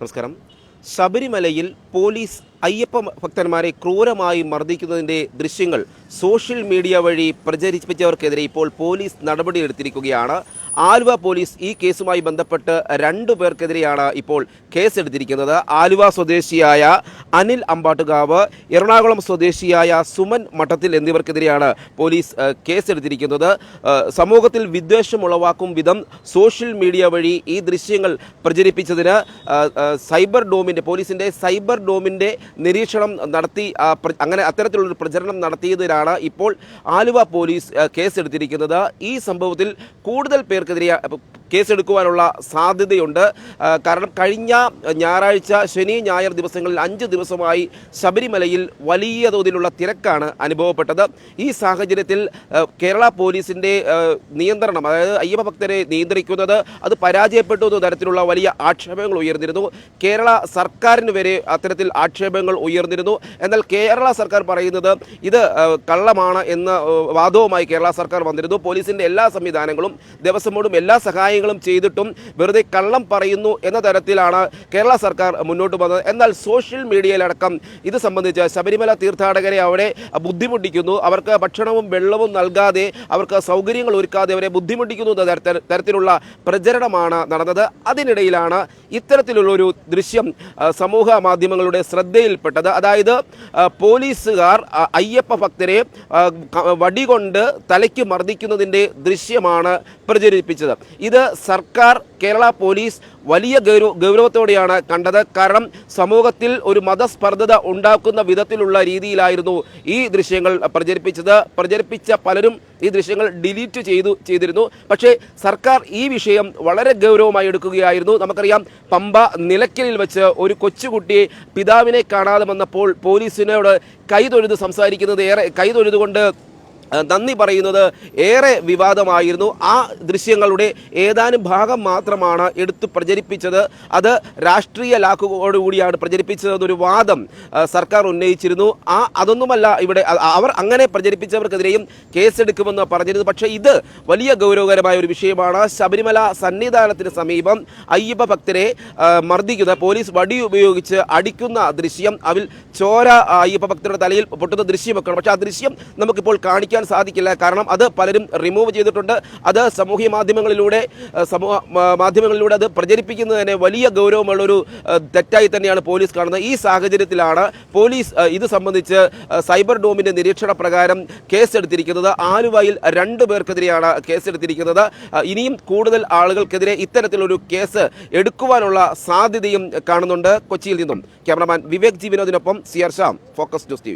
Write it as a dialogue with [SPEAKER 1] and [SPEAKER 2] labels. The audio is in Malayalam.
[SPEAKER 1] നമസ്കാരം. ശബരിമലയിൽ പോലീസ് അയ്യപ്പ ഭക്തന്മാരെ ക്രൂരമായി മർദ്ദിക്കുന്നതിന്റെ ദൃശ്യങ്ങൾ സോഷ്യൽ മീഡിയ വഴി പ്രചരിപ്പിച്ചവർക്കെതിരെ ഇപ്പോൾ പോലീസ് നടപടിയെടുത്തിരിക്കുകയാണ്. ആലുവ പോലീസ് ഈ കേസുമായി ബന്ധപ്പെട്ട് രണ്ടു പേർക്കെതിരെയാണ് ഇപ്പോൾ കേസെടുത്തിരിക്കുന്നത്. ആലുവ സ്വദേശിയായ അനിൽ അമ്പാട്ടുകാവ് എറണാകുളം സ്വദേശിയായ സുമൻ മഠത്തിൽ എന്നിവർക്കെതിരെയാണ് പോലീസ് കേസെടുത്തിരിക്കുന്നത്. സമൂഹത്തിൽ വിദ്വേഷം ഉളവാക്കും വിധം സോഷ്യൽ മീഡിയ വഴി ഈ ദൃശ്യങ്ങൾ പ്രചരിപ്പിച്ചതിന് സൈബർ ഡോമിന്റെ പോലീസിന്റെ സൈബർ ഡോമിന്റെ നിരീക്ഷണം നടത്തി അങ്ങനെ അത്തരത്തിലുള്ളൊരു പ്രചരണം നടത്തിയതിനാണ് ഇപ്പോൾ ആലുവ പോലീസ് കേസെടുത്തിരിക്കുന്നത്. ഈ സംഭവത്തിൽ കൂടുതൽ പേർക്കെതിരെ കേസെടുക്കുവാനുള്ള സാധ്യതയുണ്ട്. കാരണം കഴിഞ്ഞ ഞായറാഴ്ച ശനി ഞായർ ദിവസങ്ങളിൽ അഞ്ച് ദിവസമായി ശബരിമലയിൽ വലിയ തോതിലുള്ള തിരക്കാണ് അനുഭവപ്പെട്ടത്. ഈ സാഹചര്യത്തിൽ കേരള പോലീസിന്റെ നിയന്ത്രണം അതായത് അയ്യപ്പ ഭക്തരെ നിയന്ത്രിക്കുന്നത് അത് പരാജയപ്പെട്ടു എന്ന തരത്തിലുള്ള വലിയ ആക്ഷേപങ്ങൾ ഉയർന്നിരുന്നു. കേരള സർക്കാരിന് വരെ അത്തരത്തിൽ ആക്ഷേപങ്ങൾ ഉയർന്നിരുന്നു. എന്നാൽ കേരള സർക്കാർ പറയുന്നത് ഇത് കള്ളമാണ് എന്ന വാദവുമായി കേരള സർക്കാർ വന്നിരുന്നു. പോലീസിന്റെ എല്ലാ സംവിധാനങ്ങളും ദിവസം എല്ലാ എല്ലാ സഹായങ്ങളും ചെയ്തിട്ടും വെറുതെ കള്ളം പറയുന്നു എന്ന തരത്തിലാണ് കേരള സർക്കാർ മുന്നോട്ട് വന്നത് എന്നാൽ സോഷ്യൽ മീഡിയയിലടക്കം ഇത് സംബന്ധിച്ച് ശബരിമല തീർത്ഥാടകരെ അവിടെ ബുദ്ധിമുട്ടിക്കുന്നു. അവർക്ക് ഭക്ഷണവും വെള്ളവും നൽകാതെ അവർക്ക് സൗകര്യങ്ങൾ ഒരുക്കാതെ അവരെ ബുദ്ധിമുട്ടിക്കുന്നു എന്ന തരത്തിലുള്ള പ്രചരണമാണ് നടന്നത്. അതിനിടയിലാണ് ഇത്തരത്തിലുള്ളൊരു ദൃശ്യം സമൂഹ മാധ്യമങ്ങളുടെ ശ്രദ്ധയിൽപ്പെട്ടത്. അതായത് പോലീസുകാർ അയ്യപ്പ ഭക്തരെ വടികൊണ്ട് തലയ്ക്ക് മർദ്ദിക്കുന്നതിന്റെ ദൃശ്യമാണ് പ്രചരിപ്പിച്ചത്. ഇത് സർക്കാർ കേരള പോലീസ് വലിയ ഗൗരവ ഗൗരവത്തോടെയാണ് കണ്ടത്. കാരണം സമൂഹത്തിൽ ഒരു മതസ്പർദ്ധത ഉണ്ടാക്കുന്ന വിധത്തിലുള്ള രീതിയിലായിരുന്നു ഈ ദൃശ്യങ്ങൾ പ്രചരിപ്പിച്ചത്. പ്രചരിപ്പിച്ച പലരും ഈ ദൃശ്യങ്ങൾ ഡിലീറ്റ് ചെയ്തു ചെയ്തിരുന്നു. പക്ഷേ സർക്കാർ ഈ വിഷയം വളരെ ഗൗരവമായി എടുക്കുകയായിരുന്നു. നമുക്കറിയാം പമ്പ നിലയ്ക്കലിൽ വെച്ച് ഒരു കൊച്ചുകുട്ടിയെ പിതാവിനെ കാണാതെ വന്നപ്പോൾ പോലീസിനോട് കൈതൊഴുത് സംസാരിക്കുന്നത് ഏറെ കൈതൊഴുതുകൊണ്ട് നന്ദി പറയുന്നത് ഏറെ വിവാദമായിരുന്നു. ആ ദൃശ്യങ്ങളുടെ ഏതാനും ഭാഗം മാത്രമാണ് എടുത്ത് പ്രചരിപ്പിച്ചത്. അത് രാഷ്ട്രീയ ലാക്കോടുകൂടിയാണ് പ്രചരിപ്പിച്ചതെന്നൊരു വാദം സർക്കാർ ഉന്നയിച്ചിരുന്നു. ആ അതൊന്നുമല്ല ഇവിടെ അവർ അങ്ങനെ പ്രചരിപ്പിച്ചവർക്കെതിരെയും കേസെടുക്കുമെന്ന് പറഞ്ഞിരുന്നു. പക്ഷേ ഇത് വലിയ ഗൗരവകരമായ ഒരു വിഷയമാണ്. ശബരിമല സന്നിധാനത്തിന് സമീപം അയ്യപ്പ ഭക്തരെ മർദ്ദിക്കുന്ന പോലീസ് വടി ഉപയോഗിച്ച് അടിക്കുന്ന ദൃശ്യം അതിൽ ചോര അയ്യപ്പ ഭക്തരുടെ തലയിൽ പൊട്ടുന്ന ദൃശ്യമൊക്കെയാണ് പക്ഷേ ആ ദൃശ്യം നമുക്കിപ്പോൾ കാണിക്കാൻ സാധിക്കില്ല. കാരണം അത് പലരും റിമൂവ് ചെയ്തിട്ടുണ്ട്. അത് സാമൂഹ്യ മാധ്യമങ്ങളിലൂടെ സമൂഹ മാധ്യമങ്ങളിലൂടെ അത് പ്രചരിപ്പിക്കുന്നത് തന്നെ വലിയ ഗൗരവമുള്ളൊരു തെറ്റായി തന്നെയാണ് പോലീസ് കാണുന്നത്. ഈ സാഹചര്യത്തിലാണ് പോലീസ് ഇത് സംബന്ധിച്ച് സൈബർ ഡോമിന്റെ നിരീക്ഷണ പ്രകാരം കേസെടുത്തിരിക്കുന്നത്. ആലുവയിൽ രണ്ടു പേർക്കെതിരെയാണ് കേസെടുത്തിരിക്കുന്നത്. ഇനിയും കൂടുതൽ ആളുകൾക്കെതിരെ ഇത്തരത്തിലൊരു കേസ് എടുക്കുവാനുള്ള സാധ്യതയും കാണുന്നുണ്ട് കൊച്ചിയിൽ നിന്നും. Cameraman Vivek G വിനോദിനൊപ്പം C R Sham focus news T